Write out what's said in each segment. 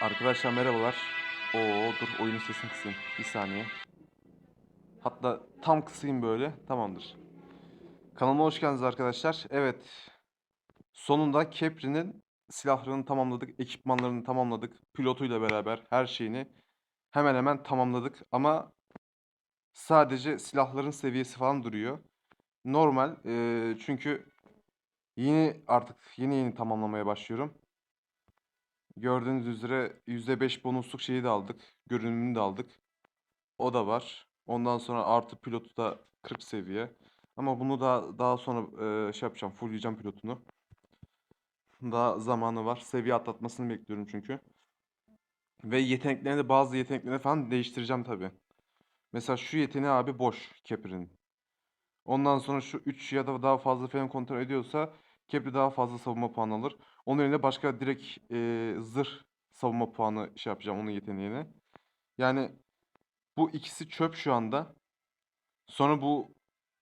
Arkadaşlar merhabalar. Oo dur oyunun sesini kısayım. Bir saniye. Hatta tam kısayım böyle. Tamamdır. Kanalıma hoş geldiniz arkadaşlar. Evet. Sonunda Capri'nin silahlarını tamamladık. Ekipmanlarını tamamladık. Pilotuyla beraber her şeyini hemen hemen tamamladık. Ama sadece silahların seviyesi falan duruyor. Normal. eee, çünkü yeni artık yeni yeni tamamlamaya başlıyorum. Gördüğünüz üzere %5 bonusluk şeyi de aldık. Görünümünü de aldık. O da var. Ondan sonra artı pilotu da 40 seviye. Ama bunu da daha sonra e, şey yapacağım. Fullleyeceğim pilotunu. Daha zamanı var. Seviye atlatmasını bekliyorum çünkü. Ve yeteneklerini de bazı yeteneklerini falan değiştireceğim tabii. Mesela şu yeteneği abi boş Capri'nin. Ondan sonra şu 3 ya da daha fazla falan kontrol ediyorsa Capri daha fazla savunma puanı alır. Onun yerine başka direkt e, zırh savunma puanı şey yapacağım onun yeteneğine. Yani bu ikisi çöp şu anda. Sonra bu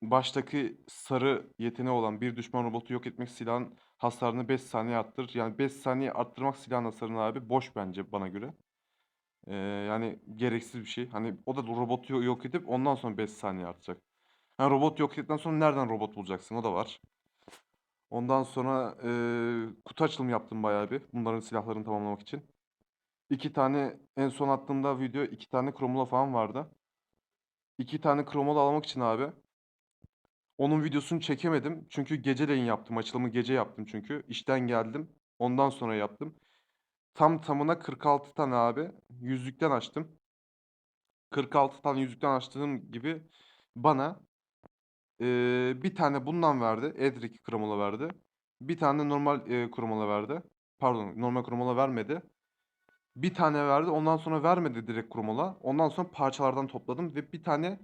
baştaki sarı yeteneği olan bir düşman robotu yok etmek silahın hasarını 5 saniye arttırır. Yani 5 saniye arttırmak silahın hasarını abi boş bence bana göre. Ee, yani gereksiz bir şey. Hani o da robotu yo- yok edip ondan sonra 5 saniye artacak. Ha, robot yok ettikten sonra nereden robot bulacaksın? O da var. Ondan sonra eee, kutu açılımı yaptım bayağı bir. Bunların silahlarını tamamlamak için. İki tane en son attığımda video iki tane kromula falan vardı. İki tane kromula almak için abi. Onun videosunu çekemedim. Çünkü geceleyin yaptım. Açılımı gece yaptım çünkü. İşten geldim. Ondan sonra yaptım. Tam tamına 46 tane abi. Yüzlükten açtım. 46 tane yüzlükten açtığım gibi bana eee, bir tane bundan verdi. Edric kromula verdi. Bir tane normal eee kromula verdi. Pardon, normal kromula vermedi. Bir tane verdi. Ondan sonra vermedi direkt kromula. Ondan sonra parçalardan topladım ve bir tane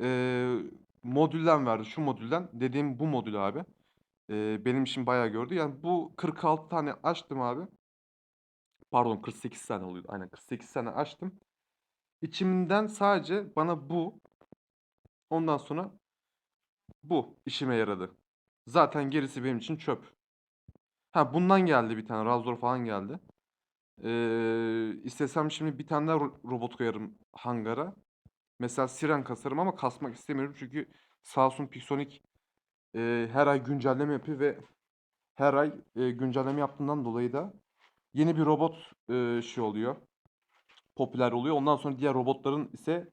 eee, modülden verdi. Şu modülden. Dediğim bu modül abi. Eee, benim işim bayağı gördü. Yani bu 46 tane açtım abi. Pardon 48 tane oluyordu. Aynen 48 tane açtım. İçimden sadece bana bu. Ondan sonra bu işime yaradı. Zaten gerisi benim için çöp. Ha bundan geldi bir tane. Razor falan geldi. Ee, istesem şimdi bir tane daha ro- robot koyarım hangara. Mesela Siren kasarım ama kasmak istemiyorum çünkü sağ olsun Pixonic e, her ay güncelleme yapıyor ve her ay e, güncelleme yaptığından dolayı da yeni bir robot e, şey oluyor. Popüler oluyor. Ondan sonra diğer robotların ise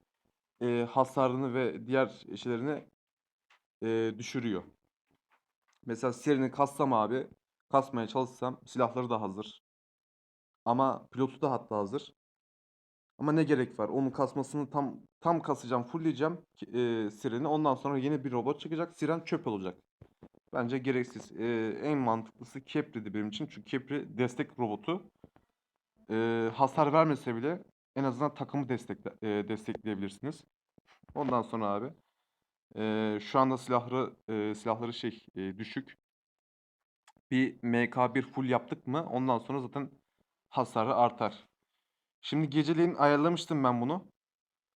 e, hasarını ve diğer şeylerini e, düşürüyor. Mesela Siren'i kassam abi, kasmaya çalışsam silahları da hazır. Ama pilotu da hatta hazır. Ama ne gerek var? Onun kasmasını tam tam kasacağım, fullleyeceğim e, Siren'i. Ondan sonra yeni bir robot çıkacak. Siren çöp olacak. Bence gereksiz. E, en mantıklısı Capri'di benim için. Çünkü Capri destek robotu. E, hasar vermese bile en azından takımı destekle, e, destekleyebilirsiniz. Ondan sonra abi e, şu anda silahları e, silahları şey e, düşük. Bir MK1 full yaptık mı ondan sonra zaten hasarı artar. Şimdi geceleyin ayarlamıştım ben bunu.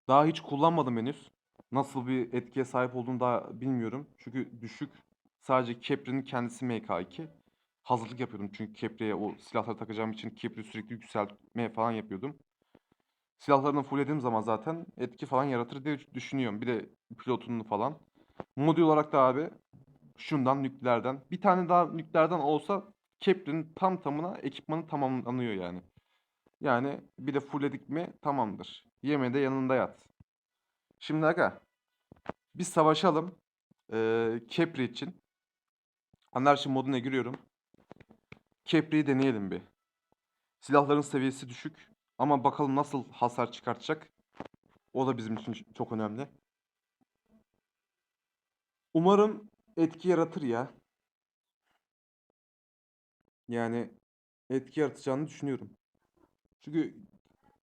Daha hiç kullanmadım henüz. Nasıl bir etkiye sahip olduğunu daha bilmiyorum. Çünkü düşük. Sadece Capri'nin kendisi MK2. Hazırlık yapıyordum çünkü Capri'ye o silahları takacağım için Capri sürekli yükseltmeye falan yapıyordum. Silahlarını fulllediğim zaman zaten etki falan yaratır diye düşünüyorum. Bir de pilotunu falan. Modül olarak da abi şundan nükleerden. Bir tane daha nükleerden olsa Capri'nin tam tamına ekipmanı tamamlanıyor yani. Yani bir de fullledik mi tamamdır. Yeme de yanında yat. Şimdi aga bir savaşalım. Ee, Capri için. Anarşi moduna giriyorum. Capri'yi deneyelim bir. Silahların seviyesi düşük. Ama bakalım nasıl hasar çıkartacak. O da bizim için çok önemli. Umarım etki yaratır ya. Yani etki yaratacağını düşünüyorum. Çünkü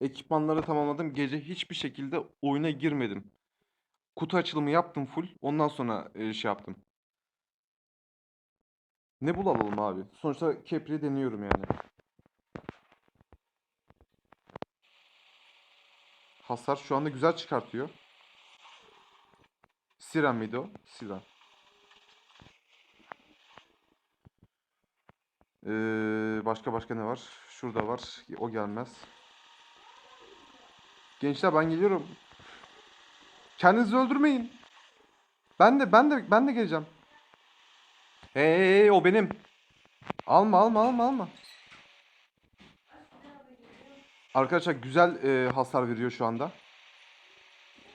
ekipmanları tamamladım. Gece hiçbir şekilde oyuna girmedim. Kutu açılımı yaptım full. Ondan sonra e, şey yaptım. Ne bulalım abi? Sonuçta Capri'yi deniyorum yani. Hasar şu anda güzel çıkartıyor. Siren miydi o? Siren. Ee, başka başka ne var? Şurada var. O gelmez. Gençler ben geliyorum. Kendinizi öldürmeyin. Ben de ben de ben de geleceğim. Hey, o benim. Alma alma alma alma. Arkadaşlar güzel e, hasar veriyor şu anda.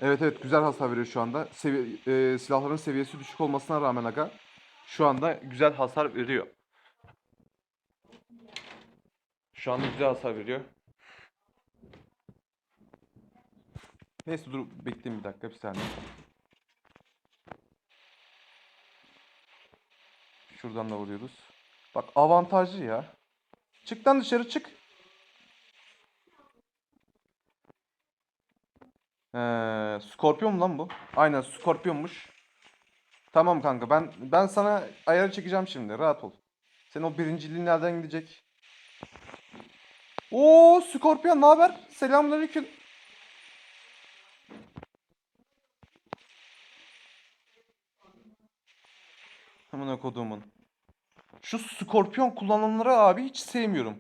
Evet evet güzel hasar veriyor şu anda. Sevi e, silahların seviyesi düşük olmasına rağmen aga şu anda güzel hasar veriyor. Şu anda güzel hasar veriyor. Neyse dur bekleyin bir dakika bir saniye. Şuradan da vuruyoruz. Bak avantajlı ya. Çık lan dışarı çık. Ee, Scorpion mu lan bu? Aynen Scorpion'muş. Tamam kanka ben ben sana ayarı çekeceğim şimdi rahat ol. Senin o birinciliğin nereden gidecek? Oo Scorpion ne haber? Selamünaleyküm. Amına koduğumun. Şu Scorpion kullananları abi hiç sevmiyorum.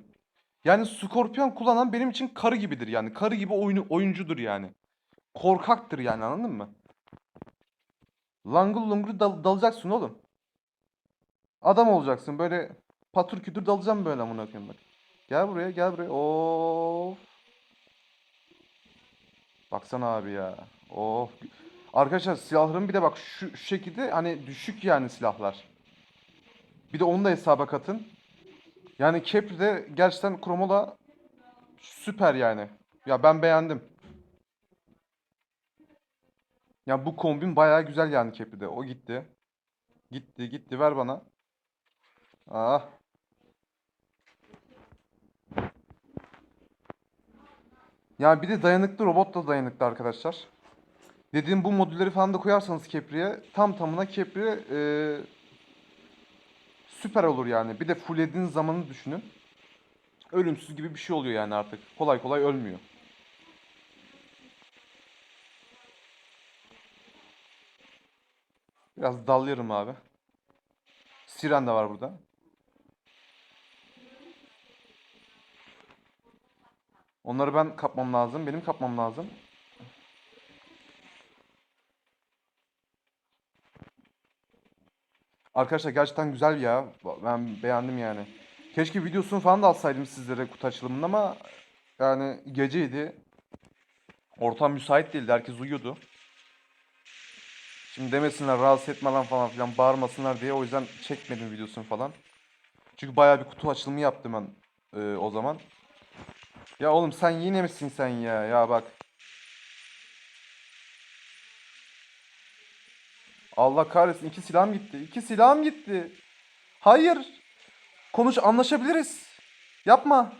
Yani Scorpion kullanan benim için karı gibidir yani. Karı gibi oyunu oyuncudur yani. Korkaktır yani anladın mı? Langıl lungur dal- dalacaksın oğlum. Adam olacaksın böyle patır kütür dalacağım böyle amına koyayım bak. Gel buraya gel buraya. Of. Baksana abi ya. Of. Arkadaşlar silahların bir de bak şu, şu şekilde hani düşük yani silahlar. Bir de onu da hesaba katın. Yani Capri'de gerçekten Kromola süper yani. Ya ben beğendim. Ya bu kombin bayağı güzel yani Capri'de. O gitti. Gitti gitti ver bana. Ah. Ya bir de dayanıklı robot da dayanıklı arkadaşlar. Dediğim bu modülleri falan da koyarsanız Capri'ye tam tamına Capri e, süper olur yani. Bir de fulllediğiniz zamanı düşünün. Ölümsüz gibi bir şey oluyor yani artık. Kolay kolay ölmüyor. Biraz dallıyorum abi. Siren de var burada. Onları ben kapmam lazım. Benim kapmam lazım. Arkadaşlar gerçekten güzel ya. Ben beğendim yani. Keşke videosunu falan da alsaydım sizlere kutu açılımının ama yani geceydi. Ortam müsait değildi. Herkes uyuyordu. Şimdi demesinler rahatsız etmeden falan filan bağırmasınlar diye o yüzden çekmedim videosunu falan. Çünkü bayağı bir kutu açılımı yaptım ben e, o zaman. Ya oğlum sen yine misin sen ya? Ya bak. Allah kahretsin iki silahım gitti. İki silahım gitti. Hayır. Konuş anlaşabiliriz. Yapma.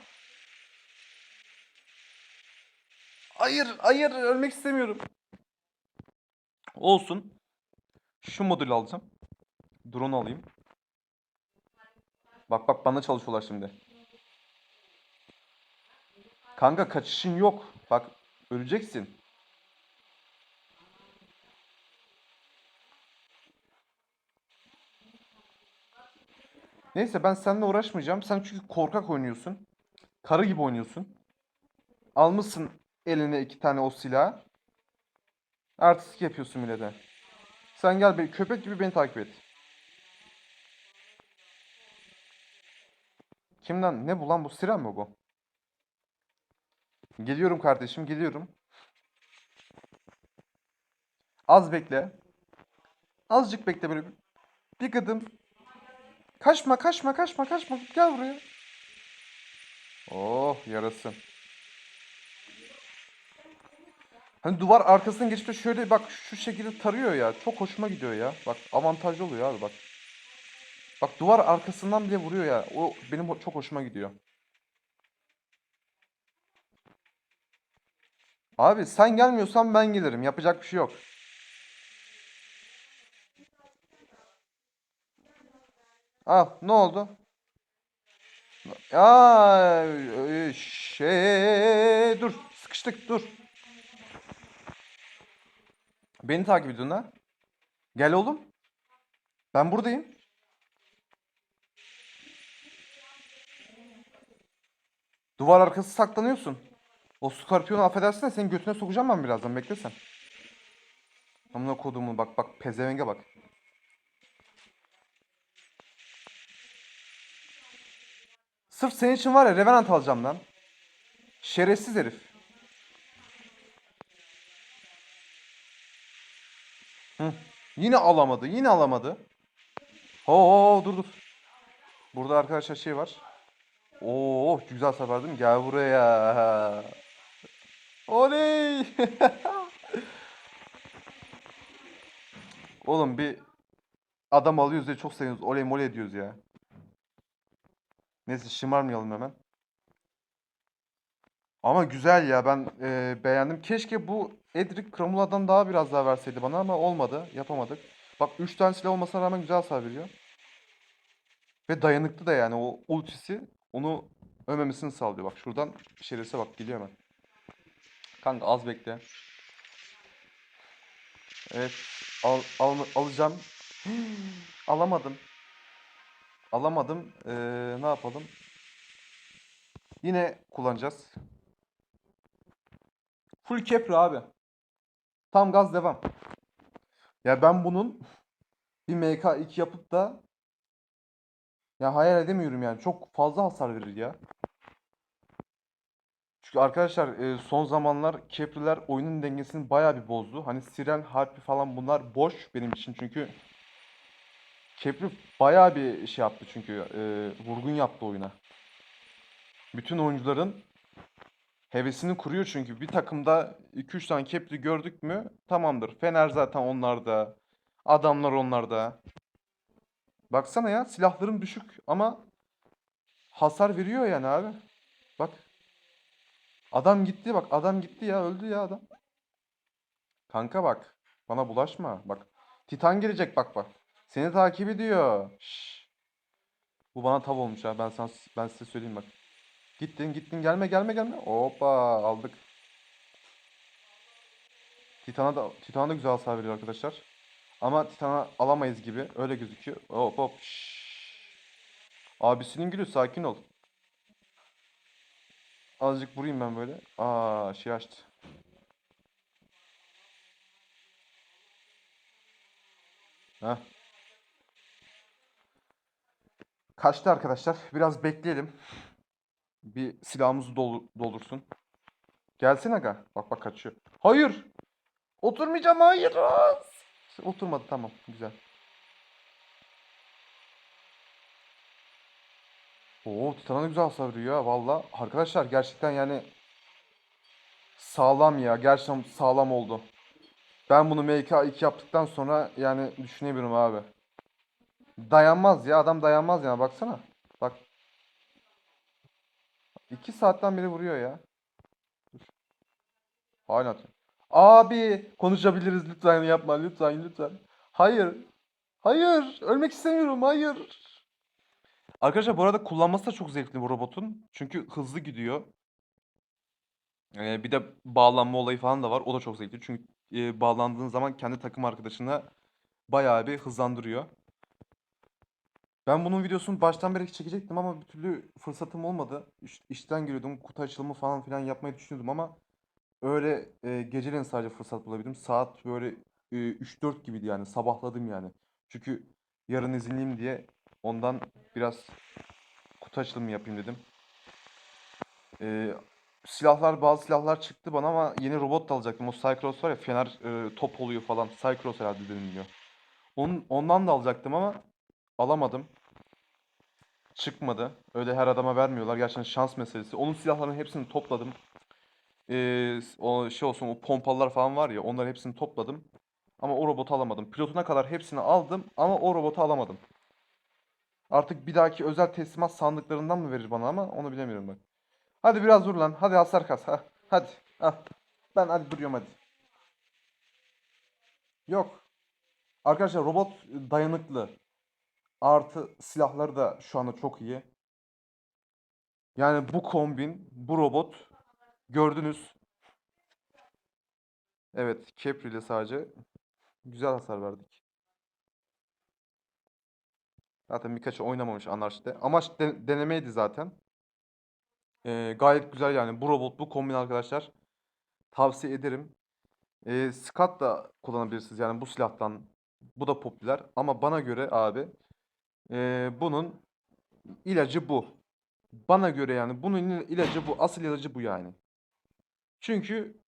Hayır, hayır ölmek istemiyorum. Olsun. Şu modülü alacağım. Drone alayım. Bak bak bana çalışıyorlar şimdi. Kanka kaçışın yok. Bak öleceksin. Neyse ben seninle uğraşmayacağım. Sen çünkü korkak oynuyorsun. Karı gibi oynuyorsun. Almışsın eline iki tane o silah. Artistik yapıyorsun millete. Sen gel be köpek gibi beni takip et. Kimden? Ne bu lan bu? Siren mi bu? Geliyorum kardeşim, geliyorum. Az bekle. Azıcık bekle böyle. bir- Bir gıdım. Kaçma, kaçma, kaçma, kaçma. Gel buraya. Oh, yarasın. Hani duvar arkasından geçip de şöyle bak şu şekilde tarıyor ya. Çok hoşuma gidiyor ya. Bak avantajlı oluyor abi bak. Bak duvar arkasından bile vuruyor ya. O benim çok hoşuma gidiyor. Abi sen gelmiyorsan ben gelirim. Yapacak bir şey yok. Al ne oldu? Ya şey dur sıkıştık dur. Beni takip ediyorsun ha? Gel oğlum. Ben buradayım. Duvar arkası saklanıyorsun. O Scorpion'u affedersin de senin götüne sokacağım ben birazdan bekle sen. Amına kodumu bak bak pezevenge bak. Sırf senin için var ya Revenant alacağım lan. Şerefsiz herif. Hı. Yine alamadı. Yine alamadı. Oo dur dur. Burada arkadaşlar şey var. Oo güzel sefer değil mi? Gel buraya. Oley. Oğlum bir adam alıyoruz diye çok seviyoruz. Oley moley diyoruz ya. Neyse şımarmayalım hemen. Ama güzel ya ben e, beğendim. Keşke bu Edric Kramula'dan daha biraz daha verseydi bana ama olmadı. Yapamadık. Bak 3 tane silah olmasına rağmen güzel hasar. Ve dayanıklı da yani o ultisi onu ölmemesini sağlıyor. Bak şuradan şerese bak geliyor hemen. Kanka az bekle. Evet al, al, alacağım. Alamadım. Alamadım. Ee, ne yapalım? Yine kullanacağız. Full Kepri abi. Tam gaz devam. Ya ben bunun bir MK2 yapıp da ya hayal edemiyorum yani. Çok fazla hasar verir ya. Çünkü arkadaşlar e, son zamanlar Kepri'ler oyunun dengesini bayağı bir bozdu. Hani Siren, Harpy falan bunlar boş benim için çünkü Kepri bayağı bir şey yaptı çünkü e, vurgun yaptı oyuna. Bütün oyuncuların hevesini kuruyor çünkü bir takımda 2-3 tane Kepri gördük mü tamamdır. Fener zaten onlarda. Adamlar onlarda. Baksana ya silahlarım düşük ama hasar veriyor yani abi. Bak. Adam gitti bak adam gitti ya öldü ya adam. Kanka bak. Bana bulaşma. Bak. Titan gelecek bak bak. Seni takip ediyor. Şşş. Bu bana tav olmuş ha. Ben sana, ben size söyleyeyim bak. Gittin gittin gelme gelme gelme. Hoppa aldık. Titan'a da Titan'a da güzel hasar veriyor arkadaşlar. Ama Titan'a alamayız gibi. Öyle gözüküyor. Hop hop. şşş. Abisinin gülü sakin ol. Azıcık vurayım ben böyle. Aa şey açtı. Heh. Kaçtı arkadaşlar. Biraz bekleyelim. Bir silahımızı dolu- doldursun. Gelsin aga. Bak bak kaçıyor. Hayır. Oturmayacağım hayır. Oturmadı tamam. Güzel. Oo Titan'a güzel hasar ya valla. Arkadaşlar gerçekten yani sağlam ya. Gerçekten sağlam oldu. Ben bunu MK2 yaptıktan sonra yani düşünemiyorum abi. Dayanmaz ya. Adam dayanmaz yani. Baksana. Bak. 2 saatten beri vuruyor ya. Dur. Hala. Abi konuşabiliriz lütfen yapma lütfen lütfen. Hayır. Hayır. Ölmek istemiyorum. Hayır. Arkadaşlar bu arada kullanması da çok zevkli bu robotun. Çünkü hızlı gidiyor. Ee, bir de bağlanma olayı falan da var. O da çok zevkli. Çünkü e, bağlandığın zaman kendi takım arkadaşına bayağı bir hızlandırıyor. Ben bunun videosunu baştan beri çekecektim ama bir türlü fırsatım olmadı. İş, işten geliyordum. Kutu açılımı falan filan yapmayı düşünüyordum ama öyle e, geceleyin sadece fırsat bulabildim. Saat böyle e, 3-4 gibiydi yani. Sabahladım yani. Çünkü yarın izinliyim diye ondan biraz kutu açılımı yapayım dedim. Ee, silahlar bazı silahlar çıktı bana ama yeni robot da alacaktım. O Cycross var ya fener e, top oluyor falan. Cycross herhalde deniliyor. Onun, ondan da alacaktım ama alamadım. Çıkmadı. Öyle her adama vermiyorlar. Gerçekten şans meselesi. Onun silahlarının hepsini topladım. Ee, o şey olsun o pompalılar falan var ya onları hepsini topladım. Ama o robotu alamadım. Pilotuna kadar hepsini aldım ama o robotu alamadım. Artık bir dahaki özel teslimat sandıklarından mı verir bana ama onu bilemiyorum ben. Hadi biraz dur lan. Hadi hasar kas. Ha. Hadi. Al. Ben hadi duruyorum hadi. Yok. Arkadaşlar robot dayanıklı. Artı silahları da şu anda çok iyi. Yani bu kombin, bu robot gördünüz. Evet, Kepri ile sadece güzel hasar verdik. Zaten birkaçı oynamamış anarşide. Amaç de- denemeydi zaten. Ee, gayet güzel yani. Bu robot, bu kombin arkadaşlar. Tavsiye ederim. Ee, Skat da kullanabilirsiniz yani bu silahtan. Bu da popüler. Ama bana göre abi ee, bunun ilacı bu. Bana göre yani bunun il- ilacı bu. Asıl ilacı bu yani. Çünkü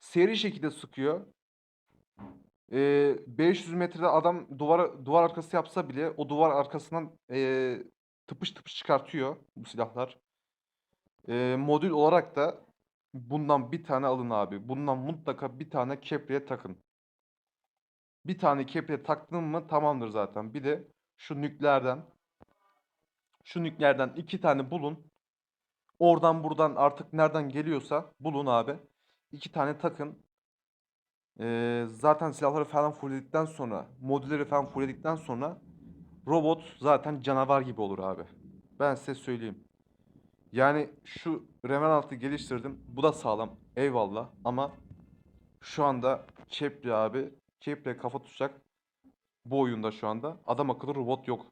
seri şekilde sıkıyor. Ee, 500 metrede adam duvara duvar arkası yapsa bile o duvar arkasından ee, tıpış tıpış çıkartıyor bu silahlar. Ee, modül olarak da bundan bir tane alın abi. Bundan mutlaka bir tane kepreye takın. Bir tane kepreye taktın mı tamamdır zaten. Bir de şu nükleerden şu nükleerden iki tane bulun. Oradan buradan artık nereden geliyorsa bulun abi. İki tane takın. Ee, zaten silahları falan fullledikten sonra, modülleri falan fullledikten sonra robot zaten canavar gibi olur abi. Ben size söyleyeyim. Yani şu Revenant'ı geliştirdim. Bu da sağlam. Eyvallah. Ama şu anda Kepri abi. Kepri'ye kafa tutacak bu oyunda şu anda. Adam akıllı robot yok.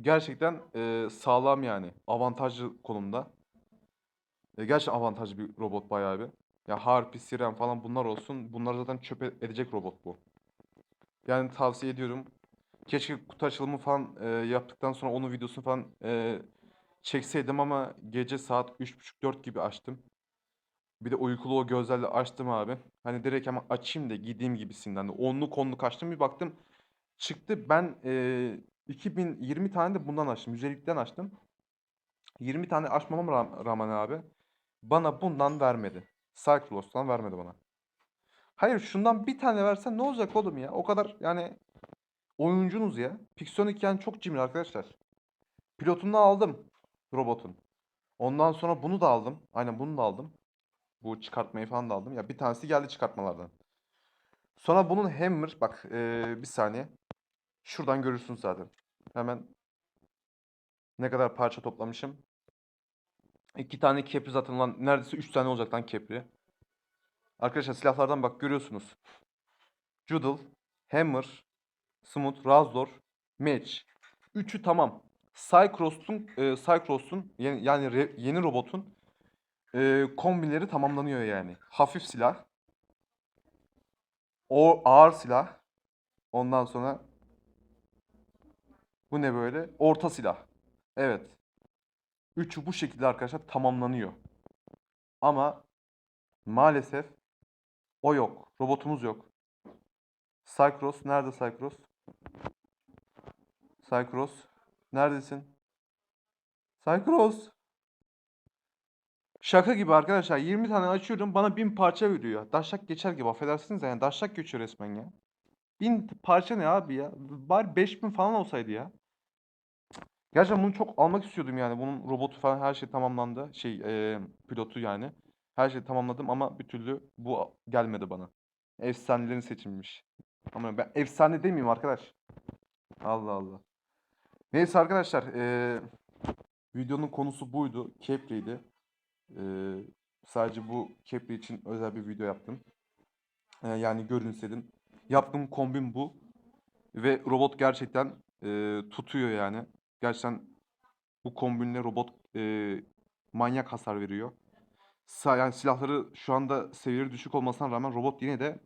Gerçekten e, sağlam yani. Avantajlı konumda. E, gerçekten avantajlı bir robot bayağı bir. Ya Harpy, Siren falan bunlar olsun. Bunlar zaten çöp e- edecek robot bu. Yani tavsiye ediyorum. Keşke kutu açılımı falan e, yaptıktan sonra onun videosunu falan e, çekseydim ama gece saat 3.30-4 gibi açtım. Bir de uykulu o gözlerle açtım abi. Hani direkt hemen açayım da gideyim gibisinden de. Onluk onluk açtım bir baktım. Çıktı ben e, 2020 tane de bundan açtım. 150'den açtım. 20 tane açmamam ra- rağmen abi. Bana bundan vermedi. Cyclos'tan vermedi bana. Hayır şundan bir tane versen ne olacak oğlum ya? O kadar yani oyuncunuz ya. Pixonic yani çok cimri arkadaşlar. Pilotunu aldım robotun. Ondan sonra bunu da aldım. Aynen bunu da aldım. Bu çıkartmayı falan da aldım. Ya bir tanesi geldi çıkartmalardan. Sonra bunun hammer bak eee, bir saniye. Şuradan görürsün zaten. Hemen ne kadar parça toplamışım. İki tane kepri zaten lan neredeyse üç tane olacak lan kepri. Arkadaşlar silahlardan bak görüyorsunuz. Judel, Hammer, Smooth, Razor, Match. Üçü tamam. Cycross'un e, Cycross'un yeni, yani re- yeni robotun e, kombinleri tamamlanıyor yani. Hafif silah. O ağır silah. Ondan sonra bu ne böyle? Orta silah. Evet. Üçü bu şekilde arkadaşlar tamamlanıyor. Ama maalesef o yok. Robotumuz yok. Cycross nerede Cycross? Cycross neredesin? Cycross. Şaka gibi arkadaşlar. 20 tane açıyorum bana 1000 parça veriyor. Daşak geçer gibi affedersiniz de yani daşak geçiyor resmen ya. 1000 parça ne abi ya? Bari 5000 falan olsaydı ya. Gerçekten bunu çok almak istiyordum yani. Bunun robotu falan her şey tamamlandı. Şey eee, pilotu yani. Her şeyi tamamladım ama bir türlü bu gelmedi bana. Efsanelerin seçilmiş. Ama ben efsane demeyeyim arkadaş. Allah Allah. Neyse arkadaşlar. eee, videonun konusu buydu. Kepri'ydi. Eee, sadece bu Kepri için özel bir video yaptım. Eee, yani görün istedim. Yaptığım kombin bu. Ve robot gerçekten eee, tutuyor yani. Gerçekten bu kombinle robot eee, manyak hasar veriyor. Sa- yani silahları şu anda seviyeleri düşük olmasına rağmen robot yine de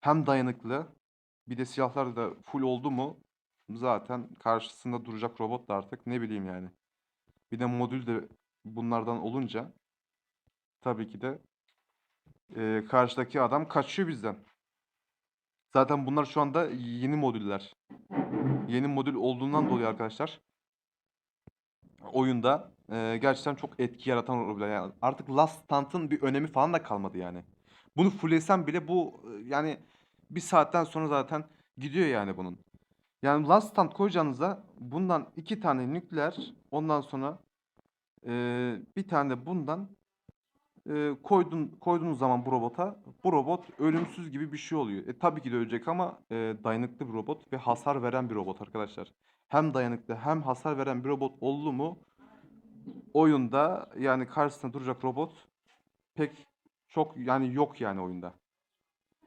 hem dayanıklı bir de silahlar da full oldu mu zaten karşısında duracak robot da artık ne bileyim yani. Bir de modül de bunlardan olunca tabii ki de eee, karşıdaki adam kaçıyor bizden. Zaten bunlar şu anda yeni modüller. Yeni modül olduğundan dolayı arkadaşlar oyunda eee, gerçekten çok etki yaratan robotlar. Yani artık Last Stand'ın bir önemi falan da kalmadı yani. Bunu fulllesem bile bu e, yani bir saatten sonra zaten gidiyor yani bunun. Yani Last Stand koyacağınıza bundan iki tane nükleer ondan sonra eee, bir tane de bundan eee, koydun koyduğunuz zaman bu robota bu robot ölümsüz gibi bir şey oluyor. E, tabii ki de ölecek ama eee, dayanıklı bir robot ve hasar veren bir robot arkadaşlar. Hem dayanıklı hem hasar veren bir robot oldu mu oyunda yani karşısında duracak robot pek çok yani yok yani oyunda.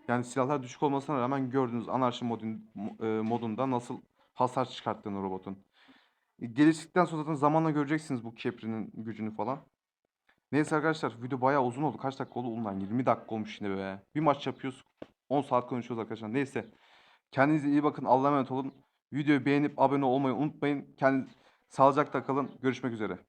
Yani silahlar düşük olmasına rağmen gördüğünüz anarşi modun, mo- e, modunda nasıl hasar çıkarttığını robotun. E, Geliştikten sonra zaten zamanla göreceksiniz bu Kepri'nin gücünü falan. Neyse arkadaşlar video bayağı uzun oldu. Kaç dakika oldu? Ulan 20 dakika olmuş yine be. Bir maç yapıyoruz. 10 saat konuşuyoruz arkadaşlar. Neyse. Kendinize iyi bakın. Allah'a emanet olun. Videoyu beğenip abone olmayı unutmayın. Kendiniz sağlıcakla kalın. Görüşmek üzere.